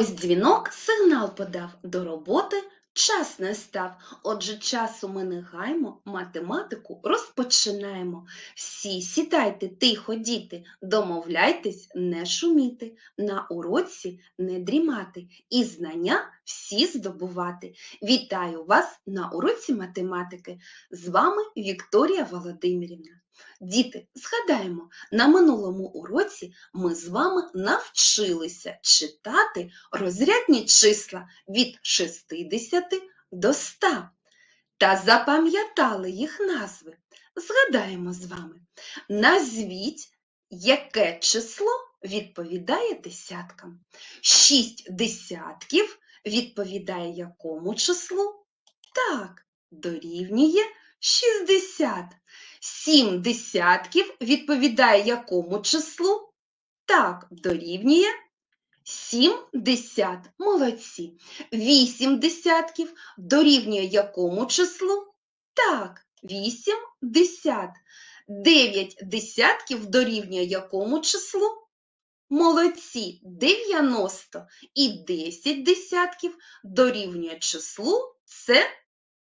Ось дзвінок сигнал подав до роботи. Час не став. Отже, часу ми не гаймо, математику розпочинаємо. Всі сідайте, тихо, діти, домовляйтесь не шуміти, на уроці не дрімати і знання всі здобувати. Вітаю вас на уроці математики. З вами Вікторія Володимирівна. Діти, згадаємо, на минулому уроці ми з вами навчилися читати розрядні числа від 60 до 100 та запам'ятали їх назви. Згадаємо з вами. Назвіть, яке число відповідає десяткам. Шість десятків відповідає якому числу? Так, дорівнює 60. Сім десятків відповідає якому числу? Так, дорівнює 70. Молодці. Вісім десятків дорівнює якому числу? Так, 80. Дев'ять десятків дорівнює якому числу? Молодці, 90. І 10 десятків дорівнює числу це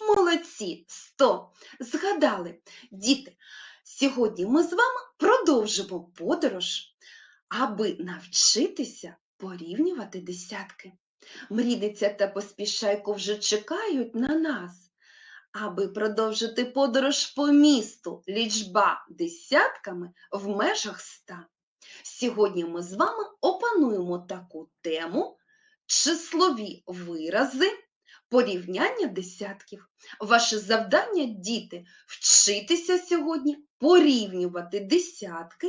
молодці, 100. Згадали, діти, сьогодні ми з вами продовжимо подорож, аби навчитися порівнювати десятки. Мрідиця та поспішайко вже чекають на нас. Аби продовжити подорож по місту, лічба десятками в межах ста. Сьогодні ми з вами опануємо таку тему числові вирази порівняння десятків. Ваше завдання, діти, вчитися сьогодні порівнювати десятки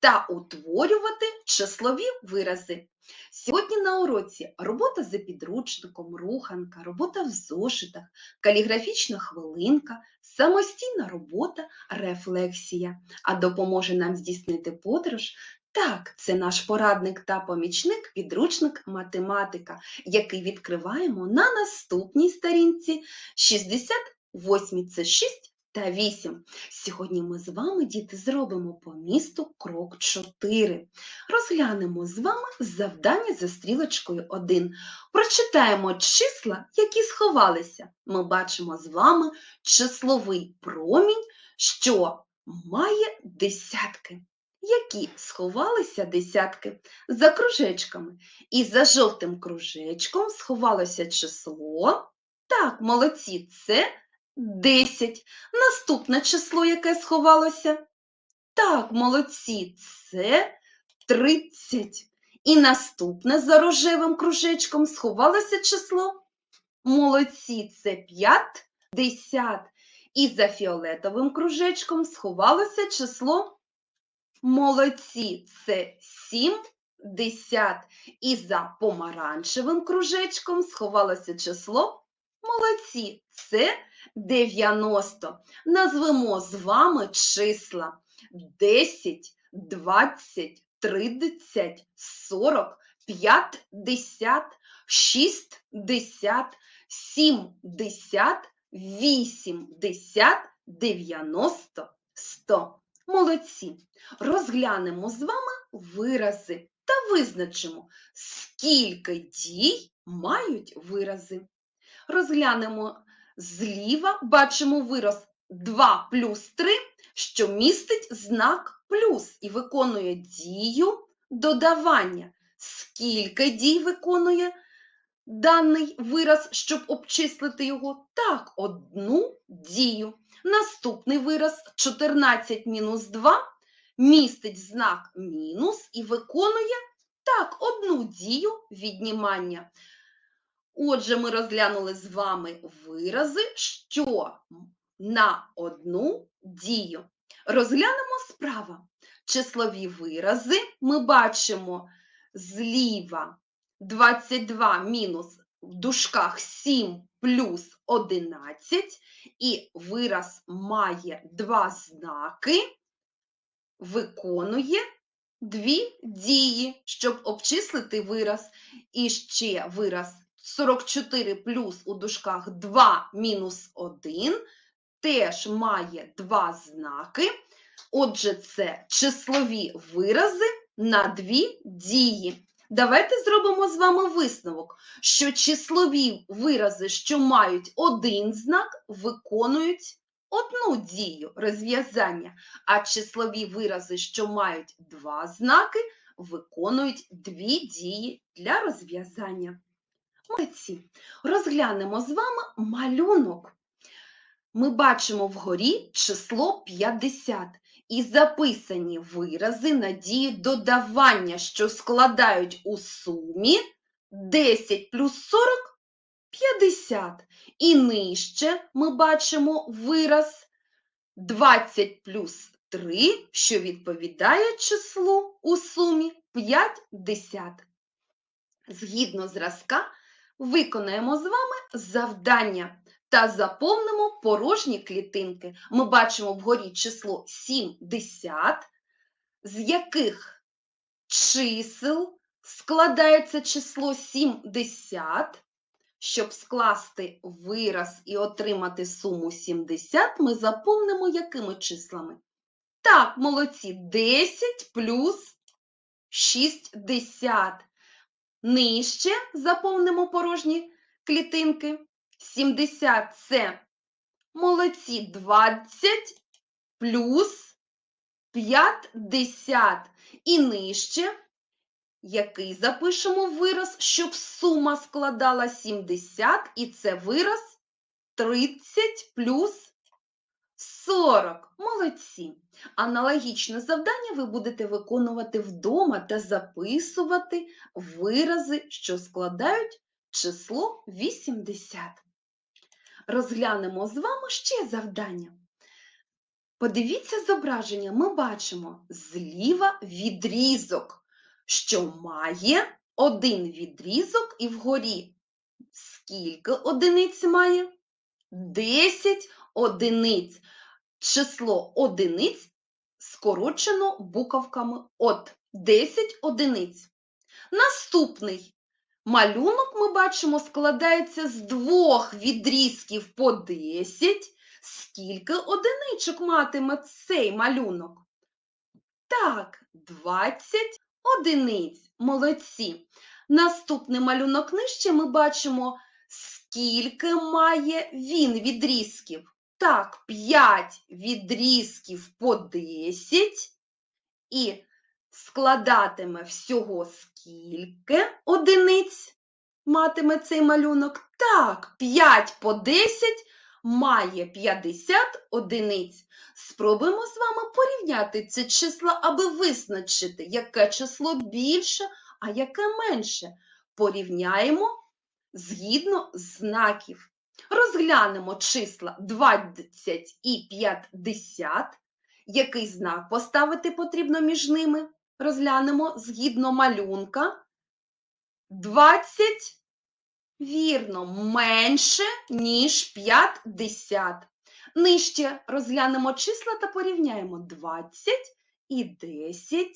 та утворювати числові вирази. Сьогодні на уроці робота за підручником, руханка, робота в зошитах, каліграфічна хвилинка, самостійна робота, рефлексія. А допоможе нам здійснити подорож. Так, це наш порадник та помічник, підручник математика, який відкриваємо на наступній сторінці 68 це 6 та 8. Сьогодні ми з вами, діти, зробимо по місту крок 4. Розглянемо з вами завдання за стрілочкою 1. Прочитаємо числа, які сховалися. Ми бачимо з вами числовий промінь, що має десятки. Які сховалися десятки за кружечками. І за жовтим кружечком сховалося число. Так, молодці, це 10. Наступне число, яке сховалося. Так, молодці, це 30. І наступне за рожевим кружечком сховалося число. Молодці, це 50. І за фіолетовим кружечком сховалося число. Молодці, це 70. І за помаранчевим кружечком сховалося число. Молодці, це 90. Назвемо з вами числа 10, 20, 30, 40, 50, 60, 70, 80, 90, 100. Молодці. Розглянемо з вами вирази та визначимо, скільки дій мають вирази. Розглянемо зліва, бачимо вираз 2 плюс 3, що містить знак плюс і виконує дію додавання. Скільки дій виконує даний вираз, щоб обчислити його? Так, одну дію. Наступний вираз 14 мінус 2 містить знак мінус і виконує так одну дію віднімання. Отже, ми розглянули з вами вирази, що на одну дію. Розглянемо справа. Числові вирази ми бачимо зліва 22 мінус в дужках 7 плюс 11, і вираз має два знаки, виконує дві дії, щоб обчислити вираз. І ще вираз 44 плюс у дужках 2 мінус 1 теж має два знаки. Отже, це числові вирази на дві дії. Давайте зробимо з вами висновок, що числові вирази, що мають один знак, виконують одну дію розв'язання, а числові вирази, що мають два знаки, виконують дві дії для розв'язання. Молодці. Розглянемо з вами малюнок. Ми бачимо вгорі число 50 і записані вирази на дію додавання, що складають у сумі 10 плюс 40 – 50. І нижче ми бачимо вираз 20 плюс 3, що відповідає числу у сумі 50. Згідно зразка, виконаємо з вами завдання та заповнимо порожні клітинки. Ми бачимо вгорі число 70, з яких чисел складається число 70. Щоб скласти вираз і отримати суму 70, ми заповнимо якими числами? Так, молодці, 10 плюс 60. Нижче заповнимо порожні клітинки. 70 це молодці 20 плюс 50. І нижче, який запишемо вираз, щоб сума складала 70, і це вираз 30 плюс 40. Молодці. Аналогічне завдання ви будете виконувати вдома та записувати вирази, що складають число 80. Розглянемо з вами ще завдання. Подивіться зображення, ми бачимо зліва відрізок, що має один відрізок і вгорі скільки одиниць має? 10 одиниць. Число одиниць скорочено буковками от 10 одиниць. Наступний малюнок ми бачимо складається з двох відрізків по 10. Скільки одиничок матиме цей малюнок? Так, 20 одиниць. Молодці. Наступний малюнок нижче ми бачимо, скільки має він відрізків. Так, 5 відрізків по 10 і складатиме всього скільки одиниць матиме цей малюнок? Так, 5 по 10 має 50 одиниць. Спробуємо з вами порівняти ці числа, аби визначити, яке число більше, а яке менше. Порівняємо згідно знаків. Розглянемо числа 20 і 50. Який знак поставити потрібно між ними? Розглянемо згідно малюнка. 20, вірно, менше, ніж 50. Нижче розглянемо числа та порівняємо 20 і 10.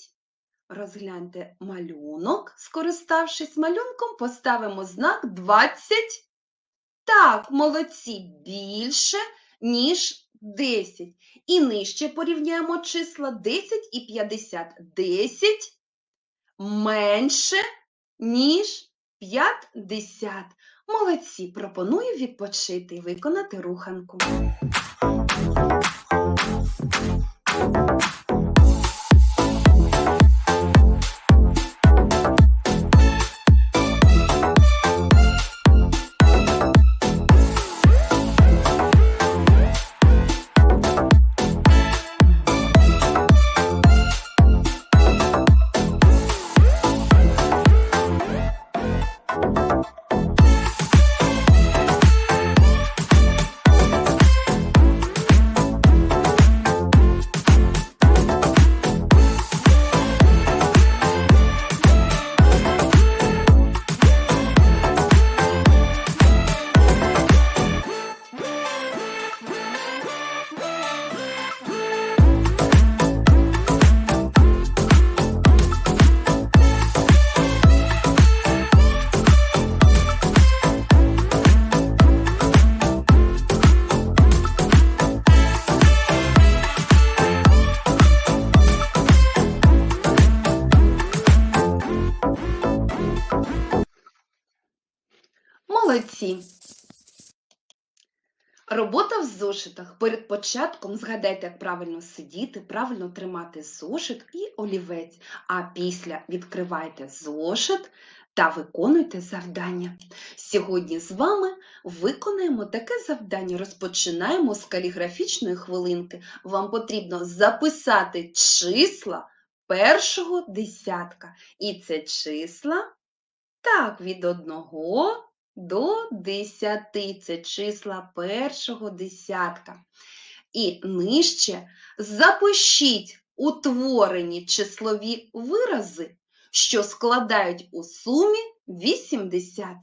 Розгляньте малюнок. Скориставшись малюнком, поставимо знак 20. Так, молодці, більше, ніж 10. І нижче порівняємо числа 10 і 50. 10 менше, ніж 50. Молодці, пропоную відпочити і виконати руханку. Молодці! Робота в зошитах. Перед початком згадайте, як правильно сидіти, правильно тримати зошит і олівець. А після відкривайте зошит та виконуйте завдання. Сьогодні з вами виконаємо таке завдання. Розпочинаємо з каліграфічної хвилинки. Вам потрібно записати числа першого десятка. І це числа так, від одного до десяти. Це числа першого десятка. І нижче запишіть утворені числові вирази, що складають у сумі 80.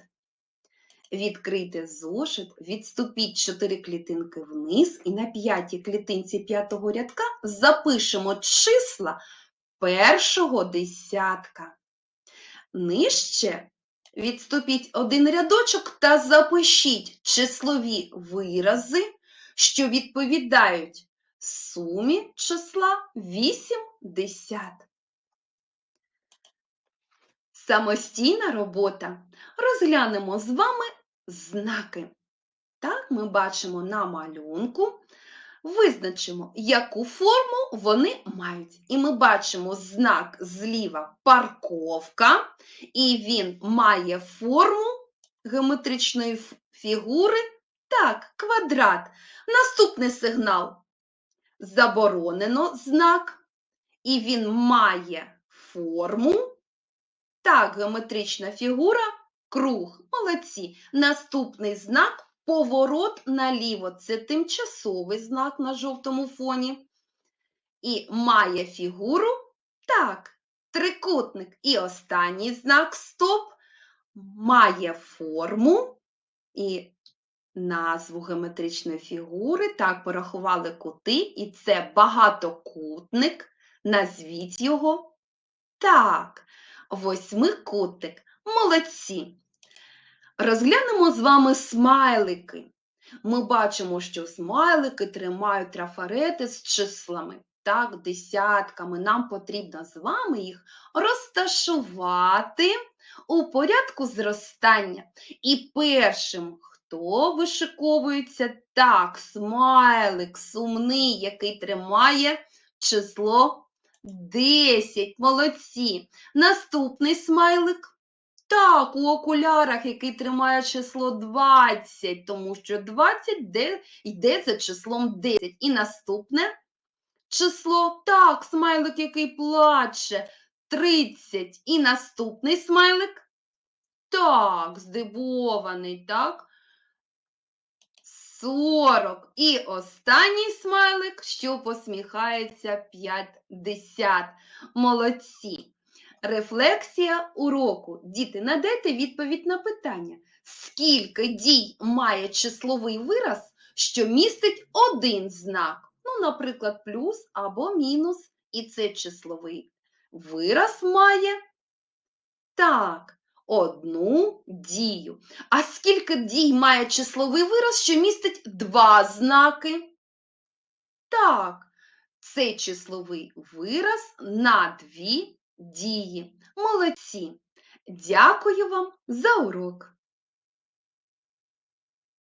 Відкрийте зошит, відступіть 4 клітинки вниз і на п'ятій клітинці п'ятого рядка запишемо числа першого десятка. Нижче відступіть один рядочок та запишіть числові вирази, що відповідають сумі числа 80. Самостійна робота. Розглянемо з вами знаки. Так, ми бачимо на малюнку. Визначимо, яку форму вони мають. І ми бачимо знак зліва парковка, і він має форму геометричної фігури. Так, квадрат. Наступний сигнал заборонено знак, і він має форму. Так, геометрична фігура круг. Молодці. Наступний знак поворот наліво. Це тимчасовий знак на жовтому фоні. І має фігуру так, трикутник. І останній знак стоп має форму і назву геометричної фігури. Так, порахували кути, і це багатокутник. Назвіть його так, восьмикутник. Молодці. Розглянемо з вами смайлики. Ми бачимо, що смайлики тримають трафарети з числами, так, десятками. Нам потрібно з вами їх розташувати у порядку зростання. І першим, хто вишиковується, так, смайлик сумний, який тримає число 10. Молодці. Наступний смайлик. Так, у окулярах, який тримає число 20, тому що 20 де- йде за числом 10. І наступне число, так, смайлик, який плаче, 30. І наступний смайлик, так, здивований, так, 40. І останній смайлик, що посміхається 50. Молодці. Рефлексія уроку. Діти, надайте відповідь на питання. Скільки дій має числовий вираз, що містить один знак? Ну, наприклад, плюс або мінус. І це числовий вираз має так, одну дію. А скільки дій має числовий вираз, що містить два знаки? Так, це числовий вираз на дві дії. Молодці! Дякую вам за урок!